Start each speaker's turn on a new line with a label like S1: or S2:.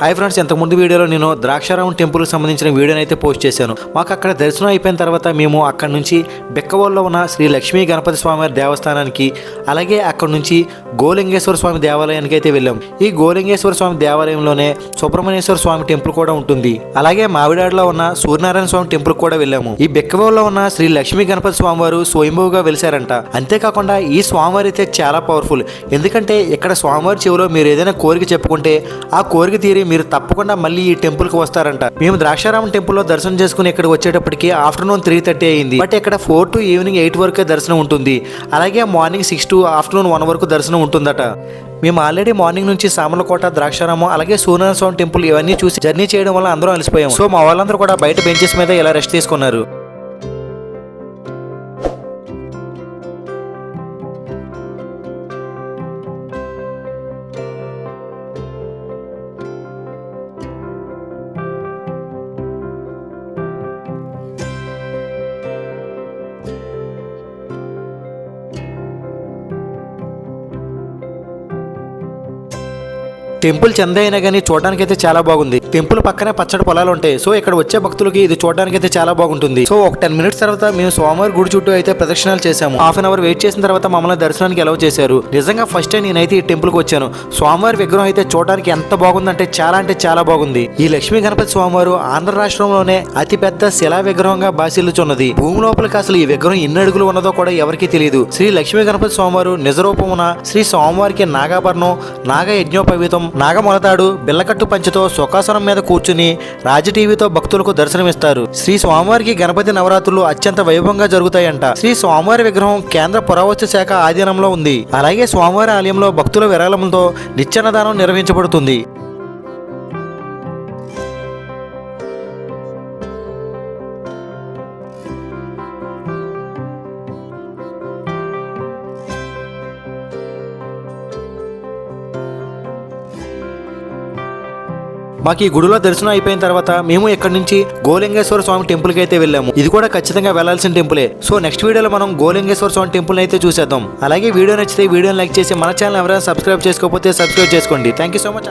S1: Hi friends ఇంతకుముందు వీడియోలో నేను ద్రాక్షారామం టెంపుల్కి సంబంధించిన వీడియోని అయితే పోస్ట్ చేశాను. మాకు అక్కడ దర్శనం అయిపోయిన తర్వాత మేము అక్కడ నుంచి బెక్కవోల్లో ఉన్న శ్రీ లక్ష్మీ గణపతి స్వామి దేవస్థానానికి అలాగే అక్కడ నుంచి గోలింగేశ్వర స్వామి దేవాలయానికి అయితే వెళ్ళాం. ఈ గోలింగేశ్వర స్వామి దేవాలయంలోనే సుబ్రహ్మణ్యేశ్వర స్వామి టెంపుల్ కూడా ఉంటుంది. అలాగే మావిడాడులో ఉన్న సూర్యనారాయణ స్వామి టెంపుల్ కూడా వెళ్ళాము. ఈ బెక్కవోల్లో ఉన్న శ్రీ లక్ష్మీ గణపతి స్వామి వారు స్వయంభూగా వెలిశారంట. అంతేకాకుండా ఈ స్వామివారి అయితే చాలా పవర్ఫుల్ ఎందుకంటే ఇక్కడ స్వామివారి చెవిలో మీరు ఏదైనా కోరిక చెప్పుకుంటే ఆ కోరిక తీరి మీరు తప్పకుండా మళ్ళీ ఈ టెంపుల్కి వస్తారంట. మేము ద్రాక్షారామం టెంపుల్లో దర్శనం చేసుకుని ఇక్కడ వచ్చేటప్పటికి ఆఫ్టర్నూన్ త్రీ థర్టీ అయింది. బట్ ఇక్కడ ఫోర్ టు ఈవినింగ్ ఎయిట్ వరకే దర్శనం ఉంటుంది. అలాగే morning six to afternoon one వరకు దర్శనం ఉంటుందట. మేము ఆల్రెడీ మార్నింగ్ నుంచి సామర్లకోట ద్రాక్షారామం అలాగే సూర్యనారాయణ స్వామి టెంపుల్ ఇవన్నీ చూసి జర్నీ చేయడం వల్ల అందరం అలసిపోయాం. సో మా వాళ్ళందరూ కూడా బయట బెంచెస్ మీద ఇలా రెస్ట్ తీసుకున్నారు. టెంపుల్ చెంద అయినా కానీ చూడడానికి అయితే చాలా బాగుంది. టెంపుల్ పక్కనే పచ్చడి పొలాలు ఉంటాయి. సో ఇక్కడ వచ్చే భక్తులకి ఇది చూడడానికి అయితే చాలా బాగుంటుంది. సో ఒక టెన్ మినిట్స్ తర్వాత మేము సోమవారి గుడి చుట్టూ అయితే ప్రదక్షిణాలు చేశాము. హాఫ్ అన్ అవర్ వెయిట్ చేసిన తర్వాత మమ్మల్ని దర్శనానికి అలౌ చేశారు. నిజంగా ఫస్ట్ టైం నేనైతే ఈ టెంపుల్కి వచ్చాను. స్వామివారి విగ్రహం అయితే చూడడానికి ఎంత బాగుందంటే చాలా అంటే చాలా బాగుంది. ఈ లక్ష్మీ గణపతి స్వామివారు ఆంధ్ర రాష్ట్రంలోనే అతిపెద్ద శిలా విగ్రహంగా బాసిల్లుచున్నది భూమి లోపలికి అసలు ఈ విగ్రహం ఎన్ని అడుగులు ఉన్నదో కూడా ఎవరికీ తెలియదు. శ్రీ లక్ష్మీ గణపతి స్వామివారు నిజరూపమున శ్రీ స్వామివారికి నాగాభరణం నాగ యజ్ఞోపవీతం నాగమొలతాడు బిల్లకట్టు పంచితో సుఖాసనం మీద కూర్చుని రాజటీవీతో భక్తులకు దర్శనమిస్తారు. శ్రీ స్వామివారికి గణపతి నవరాత్రులు అత్యంత వైభవంగా జరుగుతాయంట. శ్రీ స్వామివారి విగ్రహం కేంద్ర పురావస్తు శాఖ ఆధీనంలో ఉంది. అలాగే స్వామివారి ఆలయంలో భక్తుల విరాళంతో నిత్యాన్నదానం నిర్వహించబడుతుంది. మాకు ఈ గుడిలో దర్శనం అయిపోయిన తర్వాత మేము ఇక్కడ నుంచి గోలింగేశ్వర స్వామి టెంపుల్కి అయితే వెళ్ళాము. ఇది కూడా ఖచ్చితంగా వెళ్ళాల్సిన టెంపులే సో నెక్స్ట్ వీడియోలో మనం గోలింగేశ్వర స్వామి టెంపుల్ అయితే చూసేద్దాం. అలాగే వీడియో నచ్చితే వీడియోని లైక్ చేసి మన ఛానల్ ఎవరైనా సబ్స్క్రైబ్ చేసుకోకపోతే సబ్స్క్రైబ్ చేసుకోండి. Thank you so much